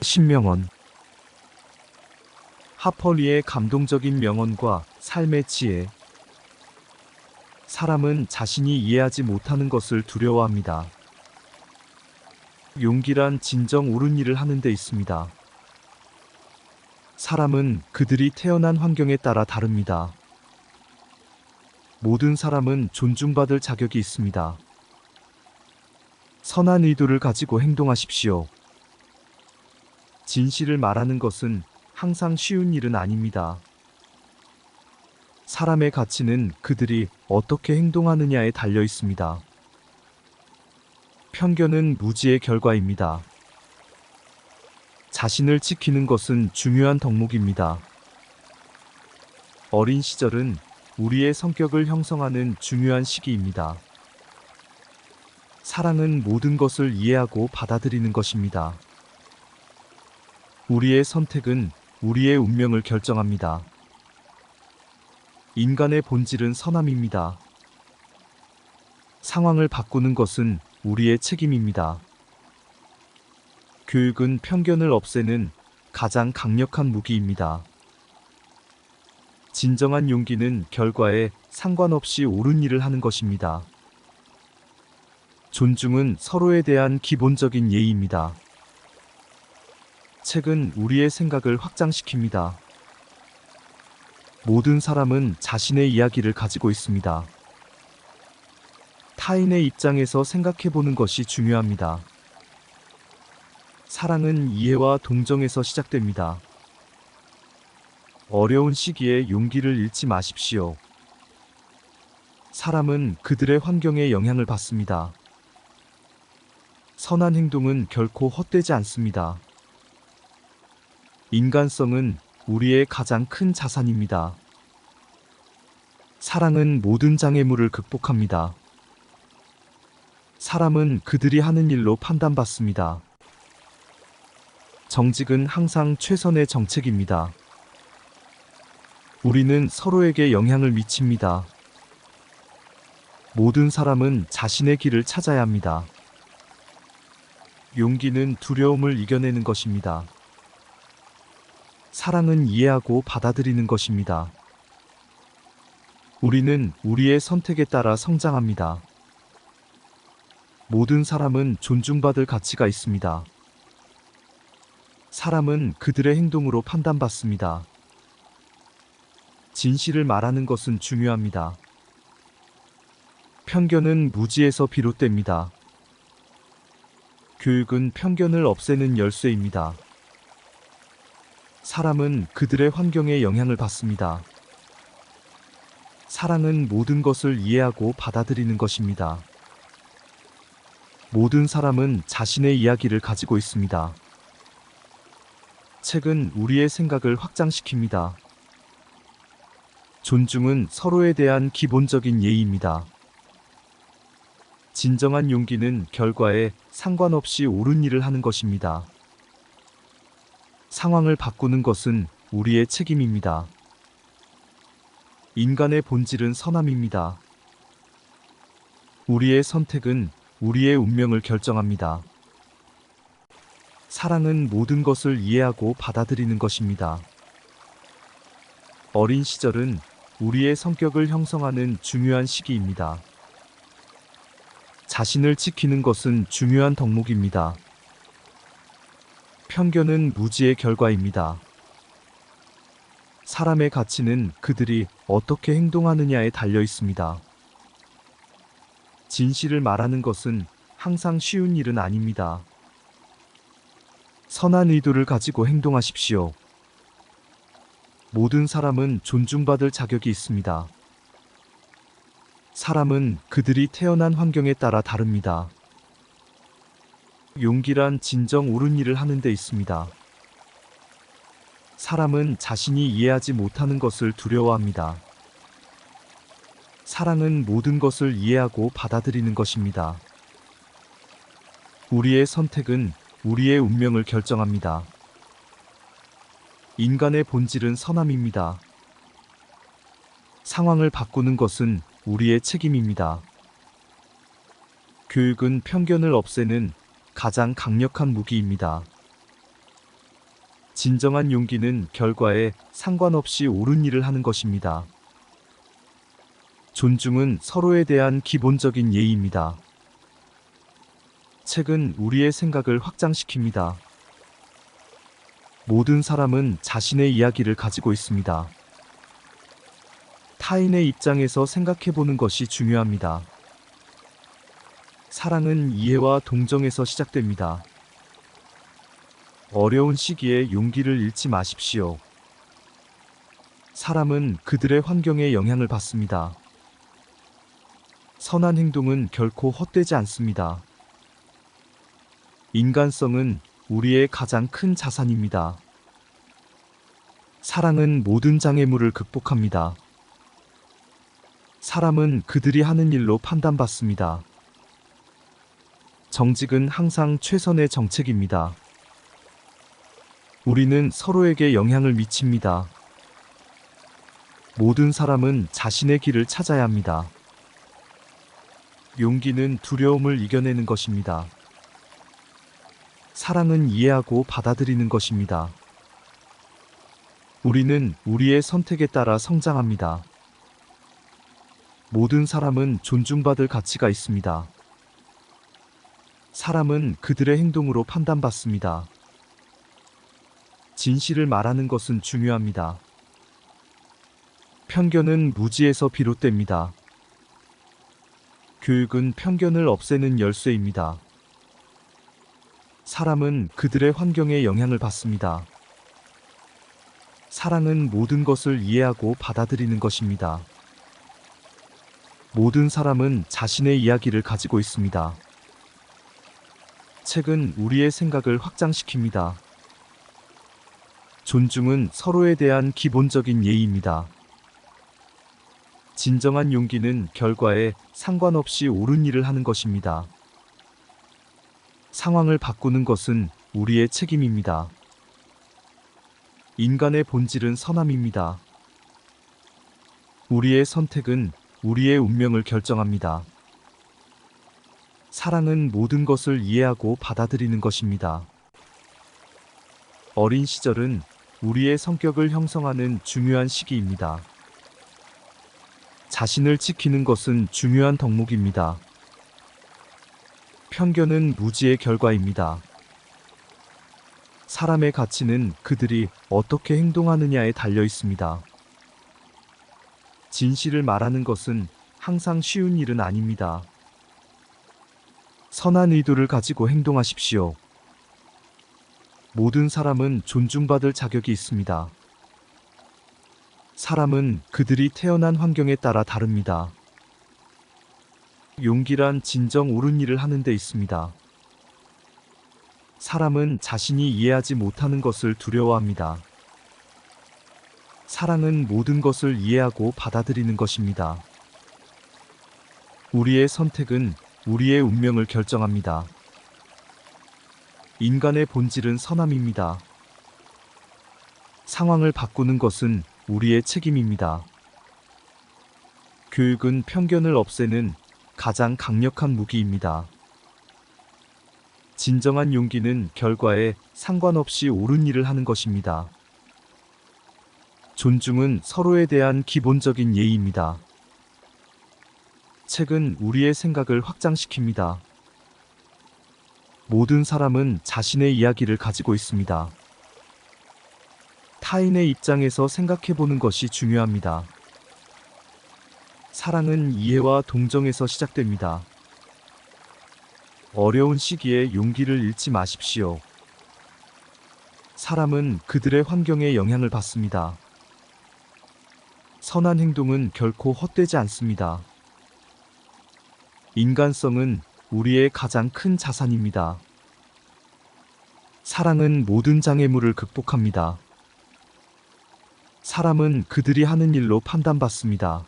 신명언 하펄리의 감동적인 명언과 삶의 지혜 사람은 자신이 이해하지 못하는 것을 두려워합니다. 용기란 진정 옳은 일을 하는 데 있습니다. 사람은 그들이 태어난 환경에 따라 다릅니다. 모든 사람은 존중받을 자격이 있습니다. 선한 의도를 가지고 행동하십시오. 진실을 말하는 것은 항상 쉬운 일은 아닙니다. 사람의 가치는 그들이 어떻게 행동하느냐에 달려 있습니다. 편견은 무지의 결과입니다. 자신을 지키는 것은 중요한 덕목입니다. 어린 시절은 우리의 성격을 형성하는 중요한 시기입니다. 사랑은 모든 것을 이해하고 받아들이는 것입니다. 우리의 선택은 우리의 운명을 결정합니다. 인간의 본질은 선함입니다. 상황을 바꾸는 것은 우리의 책임입니다. 교육은 편견을 없애는 가장 강력한 무기입니다. 진정한 용기는 결과에 상관없이 옳은 일을 하는 것입니다. 존중은 서로에 대한 기본적인 예의입니다. 책은 우리의 생각을 확장시킵니다. 모든 사람은 자신의 이야기를 가지고 있습니다. 타인의 입장에서 생각해 보는 것이 중요합니다. 사랑은 이해와 동정에서 시작됩니다. 어려운 시기에 용기를 잃지 마십시오. 사람은 그들의 환경에 영향을 받습니다. 선한 행동은 결코 헛되지 않습니다. 인간성은 우리의 가장 큰 자산입니다. 사랑은 모든 장애물을 극복합니다. 사람은 그들이 하는 일로 판단받습니다. 정직은 항상 최선의 정책입니다. 우리는 서로에게 영향을 미칩니다. 모든 사람은 자신의 길을 찾아야 합니다. 용기는 두려움을 이겨내는 것입니다. 사랑은 이해하고 받아들이는 것입니다. 우리는 우리의 선택에 따라 성장합니다. 모든 사람은 존중받을 가치가 있습니다. 사람은 그들의 행동으로 판단받습니다. 진실을 말하는 것은 중요합니다. 편견은 무지에서 비롯됩니다. 교육은 편견을 없애는 열쇠입니다. 사람은 그들의 환경에 영향을 받습니다. 사랑은 모든 것을 이해하고 받아들이는 것입니다. 모든 사람은 자신의 이야기를 가지고 있습니다. 책은 우리의 생각을 확장시킵니다. 존중은 서로에 대한 기본적인 예의입니다. 진정한 용기는 결과에 상관없이 옳은 일을 하는 것입니다. 상황을 바꾸는 것은 우리의 책임입니다. 인간의 본질은 선함입니다. 우리의 선택은 우리의 운명을 결정합니다. 사랑은 모든 것을 이해하고 받아들이는 것입니다. 어린 시절은 우리의 성격을 형성하는 중요한 시기입니다. 자신을 지키는 것은 중요한 덕목입니다. 편견은 무지의 결과입니다. 사람의 가치는 그들이 어떻게 행동하느냐에 달려 있습니다. 진실을 말하는 것은 항상 쉬운 일은 아닙니다. 선한 의도를 가지고 행동하십시오. 모든 사람은 존중받을 자격이 있습니다. 사람은 그들이 태어난 환경에 따라 다릅니다. 용기란 진정 옳은 일을 하는 데 있습니다. 사람은 자신이 이해하지 못하는 것을 두려워합니다. 사랑은 모든 것을 이해하고 받아들이는 것입니다. 우리의 선택은 우리의 운명을 결정합니다. 인간의 본질은 선함입니다. 상황을 바꾸는 것은 우리의 책임입니다. 교육은 편견을 없애는 가장 강력한 무기입니다. 진정한 용기는 결과에 상관없이 옳은 일을 하는 것입니다. 존중은 서로에 대한 기본적인 예의입니다. 책은 우리의 생각을 확장시킵니다. 모든 사람은 자신의 이야기를 가지고 있습니다. 타인의 입장에서 생각해 보는 것이 중요합니다. 사랑은 이해와 동정에서 시작됩니다. 어려운 시기에 용기를 잃지 마십시오. 사람은 그들의 환경에 영향을 받습니다. 선한 행동은 결코 헛되지 않습니다. 인간성은 우리의 가장 큰 자산입니다. 사랑은 모든 장애물을 극복합니다. 사람은 그들이 하는 일로 판단받습니다. 정직은 항상 최선의 정책입니다. 우리는 서로에게 영향을 미칩니다. 모든 사람은 자신의 길을 찾아야 합니다. 용기는 두려움을 이겨내는 것입니다. 사랑은 이해하고 받아들이는 것입니다. 우리는 우리의 선택에 따라 성장합니다. 모든 사람은 존중받을 가치가 있습니다. 사람은 그들의 행동으로 판단받습니다. 진실을 말하는 것은 중요합니다. 편견은 무지에서 비롯됩니다. 교육은 편견을 없애는 열쇠입니다. 사람은 그들의 환경에 영향을 받습니다. 사랑은 모든 것을 이해하고 받아들이는 것입니다. 모든 사람은 자신의 이야기를 가지고 있습니다. 책은 우리의 생각을 확장시킵니다. 존중은 서로에 대한 기본적인 예의입니다. 진정한 용기는 결과에 상관없이 옳은 일을 하는 것입니다. 상황을 바꾸는 것은 우리의 책임입니다. 인간의 본질은 선함입니다. 우리의 선택은 우리의 운명을 결정합니다. 사랑은 모든 것을 이해하고 받아들이는 것입니다. 어린 시절은 우리의 성격을 형성하는 중요한 시기입니다. 자신을 지키는 것은 중요한 덕목입니다. 편견은 무지의 결과입니다. 사람의 가치는 그들이 어떻게 행동하느냐에 달려 있습니다. 진실을 말하는 것은 항상 쉬운 일은 아닙니다. 선한 의도를 가지고 행동하십시오. 모든 사람은 존중받을 자격이 있습니다. 사람은 그들이 태어난 환경에 따라 다릅니다. 용기란 진정 옳은 일을 하는 데 있습니다. 사람은 자신이 이해하지 못하는 것을 두려워합니다. 사랑은 모든 것을 이해하고 받아들이는 것입니다. 우리의 선택은 우리의 운명을 결정합니다. 인간의 본질은 선함입니다. 상황을 바꾸는 것은 우리의 책임입니다. 교육은 편견을 없애는 가장 강력한 무기입니다. 진정한 용기는 결과에 상관없이 옳은 일을 하는 것입니다. 존중은 서로에 대한 기본적인 예의입니다. 책은 우리의 생각을 확장시킵니다. 모든 사람은 자신의 이야기를 가지고 있습니다. 타인의 입장에서 생각해 보는 것이 중요합니다. 사랑은 이해와 동정에서 시작됩니다. 어려운 시기에 용기를 잃지 마십시오. 사람은 그들의 환경에 영향을 받습니다. 선한 행동은 결코 헛되지 않습니다. 인간성은 우리의 가장 큰 자산입니다. 사랑은 모든 장애물을 극복합니다. 사람은 그들이 하는 일로 판단받습니다.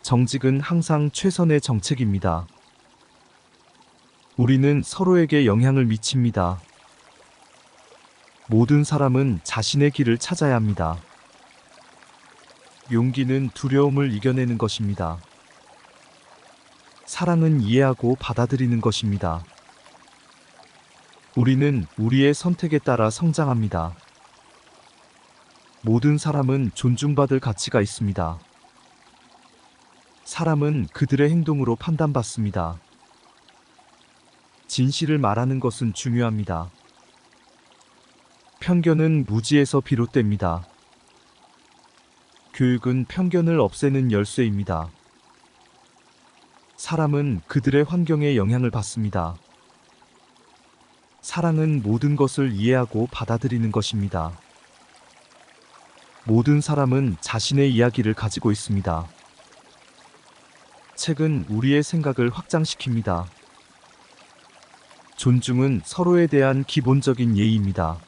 정직은 항상 최선의 정책입니다. 우리는 서로에게 영향을 미칩니다. 모든 사람은 자신의 길을 찾아야 합니다. 용기는 두려움을 이겨내는 것입니다. 사랑은 이해하고 받아들이는 것입니다. 우리는 우리의 선택에 따라 성장합니다. 모든 사람은 존중받을 가치가 있습니다. 사람은 그들의 행동으로 판단받습니다. 진실을 말하는 것은 중요합니다. 편견은 무지에서 비롯됩니다. 교육은 편견을 없애는 열쇠입니다. 사람은 그들의 환경에 영향을 받습니다. 사랑은 모든 것을 이해하고 받아들이는 것입니다. 모든 사람은 자신의 이야기를 가지고 있습니다. 책은 우리의 생각을 확장시킵니다. 존중은 서로에 대한 기본적인 예의입니다.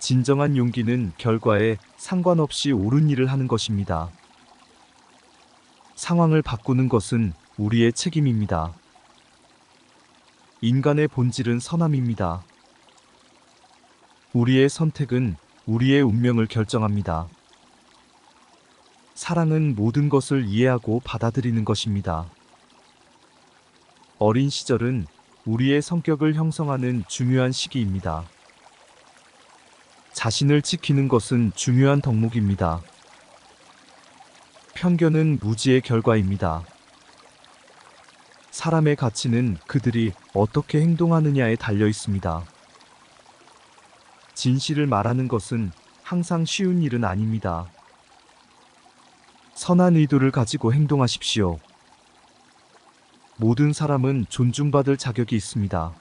진정한 용기는 결과에 상관없이 옳은 일을 하는 것입니다. 상황을 바꾸는 것은 우리의 책임입니다. 인간의 본질은 선함입니다. 우리의 선택은 우리의 운명을 결정합니다. 사랑은 모든 것을 이해하고 받아들이는 것입니다. 어린 시절은 우리의 성격을 형성하는 중요한 시기입니다. 자신을 지키는 것은 중요한 덕목입니다. 편견은 무지의 결과입니다. 사람의 가치는 그들이 어떻게 행동하느냐에 달려 있습니다. 진실을 말하는 것은 항상 쉬운 일은 아닙니다. 선한 의도를 가지고 행동하십시오. 모든 사람은 존중받을 자격이 있습니다.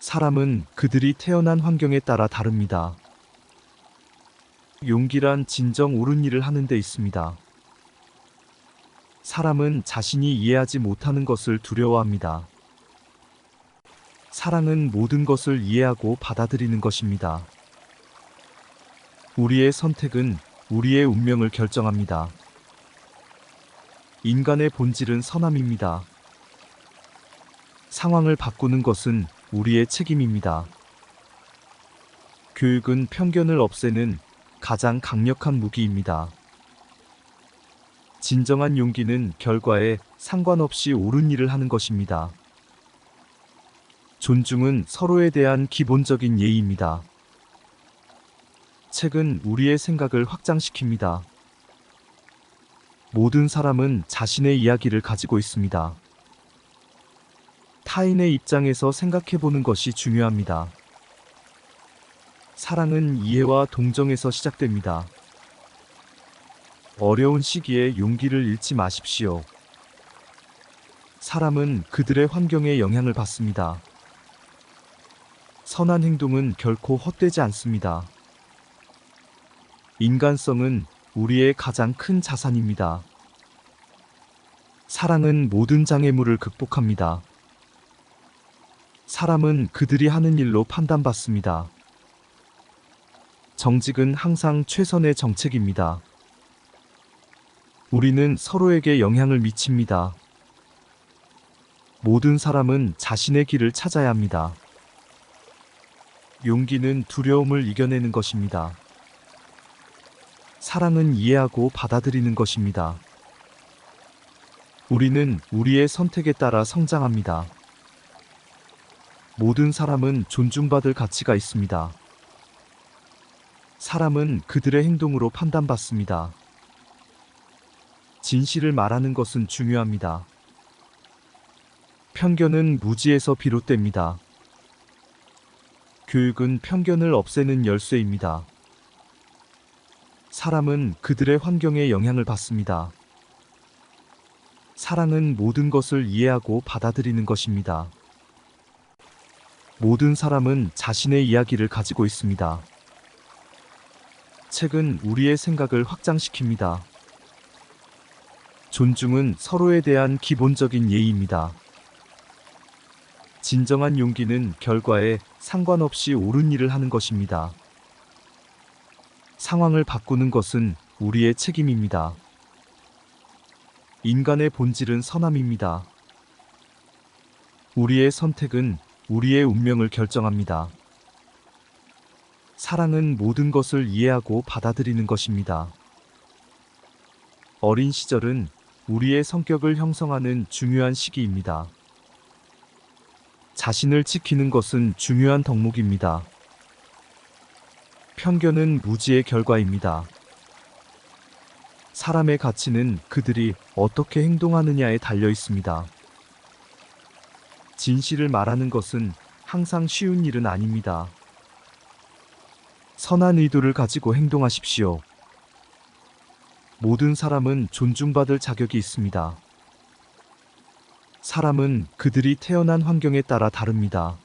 사람은 그들이 태어난 환경에 따라 다릅니다. 용기란 진정 옳은 일을 하는 데 있습니다. 사람은 자신이 이해하지 못하는 것을 두려워합니다. 사랑은 모든 것을 이해하고 받아들이는 것입니다. 우리의 선택은 우리의 운명을 결정합니다. 인간의 본질은 선함입니다. 상황을 바꾸는 것은 우리의 책임입니다. 교육은 편견을 없애는 가장 강력한 무기입니다. 진정한 용기는 결과에 상관없이 옳은 일을 하는 것입니다. 존중은 서로에 대한 기본적인 예의입니다. 책은 우리의 생각을 확장시킵니다. 모든 사람은 자신의 이야기를 가지고 있습니다. 타인의 입장에서 생각해 보는 것이 중요합니다. 사랑은 이해와 동정에서 시작됩니다. 어려운 시기에 용기를 잃지 마십시오. 사람은 그들의 환경에 영향을 받습니다. 선한 행동은 결코 헛되지 않습니다. 인간성은 우리의 가장 큰 자산입니다. 사랑은 모든 장애물을 극복합니다. 사람은 그들이 하는 일로 판단받습니다. 정직은 항상 최선의 정책입니다. 우리는 서로에게 영향을 미칩니다. 모든 사람은 자신의 길을 찾아야 합니다. 용기는 두려움을 이겨내는 것입니다. 사랑은 이해하고 받아들이는 것입니다. 우리는 우리의 선택에 따라 성장합니다. 모든 사람은 존중받을 가치가 있습니다. 사람은 그들의 행동으로 판단받습니다. 진실을 말하는 것은 중요합니다. 편견은 무지에서 비롯됩니다. 교육은 편견을 없애는 열쇠입니다. 사람은 그들의 환경에 영향을 받습니다. 사랑은 모든 것을 이해하고 받아들이는 것입니다. 모든 사람은 자신의 이야기를 가지고 있습니다. 책은 우리의 생각을 확장시킵니다. 존중은 서로에 대한 기본적인 예의입니다. 진정한 용기는 결과에 상관없이 옳은 일을 하는 것입니다. 상황을 바꾸는 것은 우리의 책임입니다. 인간의 본질은 선함입니다. 우리의 선택은 우리의 운명을 결정합니다. 사랑은 모든 것을 이해하고 받아들이는 것입니다. 어린 시절은 우리의 성격을 형성하는 중요한 시기입니다. 자신을 지키는 것은 중요한 덕목입니다. 편견은 무지의 결과입니다. 사람의 가치는 그들이 어떻게 행동하느냐에 달려 있습니다. 진실을 말하는 것은 항상 쉬운 일은 아닙니다. 선한 의도를 가지고 행동하십시오. 모든 사람은 존중받을 자격이 있습니다. 사람은 그들이 태어난 환경에 따라 다릅니다.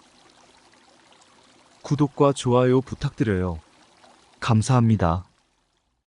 구독과 좋아요 부탁드려요. 감사합니다.